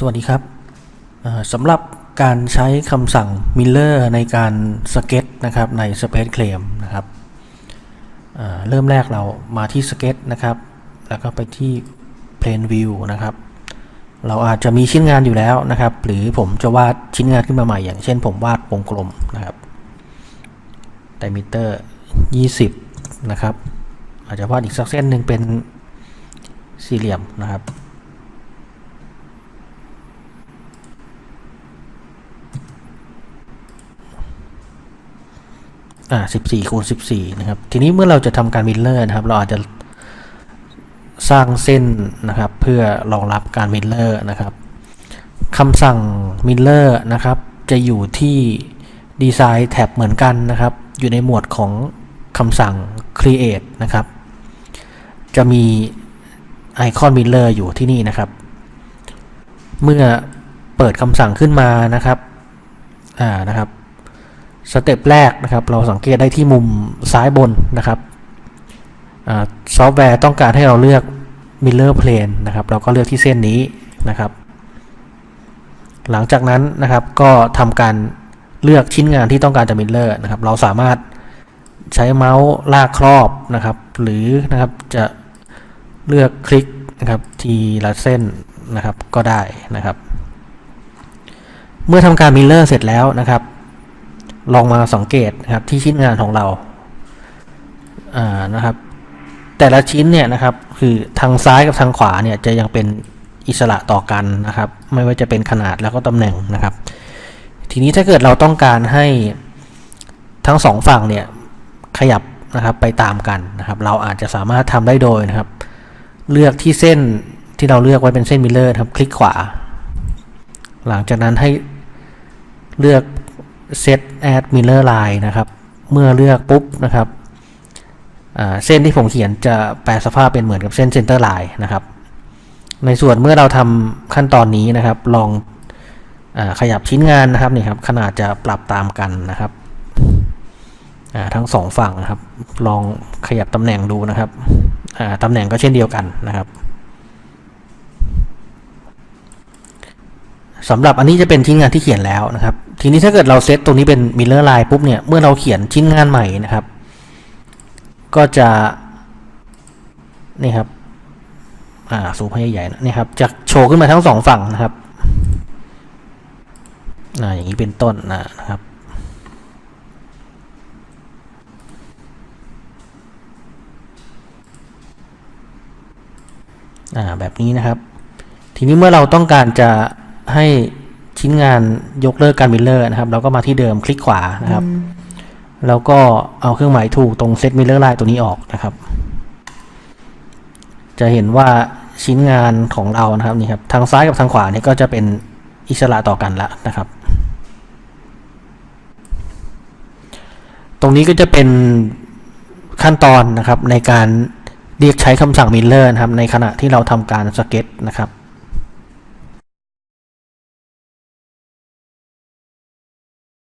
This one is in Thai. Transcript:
สวัสดีครับสำหรับการใช้คำสั่ง Miller ในการสเก็ตนะครับใน Space Claim นะครับเเริ่มแรกเรามาที่สเก็ตนะครับ แล้วก็ไปที่ Plane View นะครับ เราอาจจะมีชิ้นงานอยู่แล้วนะครับ หรือผมจะวาดชิ้นงานขึ้นมาใหม่ อย่างเช่นผมวาดวงกลมนะครับ diameter 20 นะครับ อาจจะวาดอีกสักเส้นหนึ่งเป็นสี่เหลี่ยมนะครับ อ่าสิบสี่คูณสิบสี่นะครับ ทีนี้เมื่อเราจะทำการมิลเลอร์นะครับ เราอาจจะสร้างเส้นนะครับ เพื่อรองรับการมิลเลอร์นะครับคำสั่งมิลเลอร์นะครับ จะอยู่ที่ดีไซน์แท็บเหมือนกันนะครับ อยู่ในหมวดของคำสั่ง create นะครับ จะมีไอคอนมิลเลอร์อยู่ที่นี่นะครับ เมื่อเปิดคำสั่งขึ้นมานะครับ อ่า นะครับ สเต็ปแรกนะครับ เราสังเกตได้ที่มุมซ้ายบนนะครับซอฟต์แวร์ต้องการให้เราเลือก Miller Plane นะครับ เราก็เลือกที่เส้นนี้นะครับ หลังจากนั้นนะครับก็ทำการเลือกชิ้นงานที่ต้องการจะ Miller นะครับ เราสามารถใช้เมาส์ลากครอบนะครับ หรือนะครับจะเลือกคลิกนะครับทีละเส้นนะครับก็ได้นะครับ เมื่อทำการ Miller เสร็จแล้วนะครับ ลองมาสังเกตนะครับที่ชิ้นงานของเราอ่านะครับ แต่ละชิ้นเนี่ยนะครับคือทางซ้ายกับทางขวาเนี่ยจะยังเป็นอิสระต่อกันนะครับ ไม่ว่าจะเป็นขนาดแล้วก็ตำแหน่งนะครับ ทีนี้ถ้าเกิดเราต้องการให้ทั้งสองฝั่งเนี่ยขยับนะครับไปตามกันนะครับ เราอาจจะสามารถทำได้โดยนะครับ เลือกที่เส้นที่เราเลือกไว้เป็นเส้นมิลเลอร์ครับ คลิกขวา หลังจากนั้นให้เลือก set add mirror line นะครับ เมื่อเลือกปุ๊บนะครับเส้นที่ผมเขียนจะแปลสภาพเป็นเหมือนกับเส้น center line นะครับ ในส่วนเมื่อเราทำขั้นตอนนี้นะครับ ลองอขยับชิ้นงานนะครับนี่ครับ ขนาดจะปรับตามกันนะครับทั้งสองฝั่งนะครับ ลองขยับตำแหน่งดูนะครับตำแหน่งก็เช่นเดียวกันนะครับสำหรับอันนี้จะเป็นชิ้นงานที่เขียนแล้วนะครับ ทีนี้ถ้าเกิดเราเซตตรงนี้เป็น Miller Line ปุ๊บเนี่ย เมื่อเราเขียนชิ้นงานใหม่นะครับ ก็จะนี่ครับ อ่า สูงให้ใหญ่ๆนะนี่ครับ จะโชว์ขึ้นมาทั้งสองฝั่งนะครับอ่าอย่างนี้เป็นต้นนะนะครับอ่าแบบนี้นะครับ ทีนี้เมื่อเราต้องการจะให้ ชิ้นงานยกเลิกการมิลเลอร์นะครับ เราก็มาที่เดิมคลิกขวานะครับ แล้วก็เอาเครื่องหมายถูกตรงเซตมิลเลอร์ไลน์ตัวนี้ออกนะครับ จะเห็นว่าชิ้นงานของเรานะครับนี่ครับทางซ้ายกับทางขวาเนี่ยก็จะเป็นอิสระต่อกันแล้วนะครับ ตรงนี้ก็จะเป็นขั้นตอนนะครับในการเรียกใช้คำสั่งมิลเลอร์นะครับในขณะที่เราทำการสเก็ตนะครับ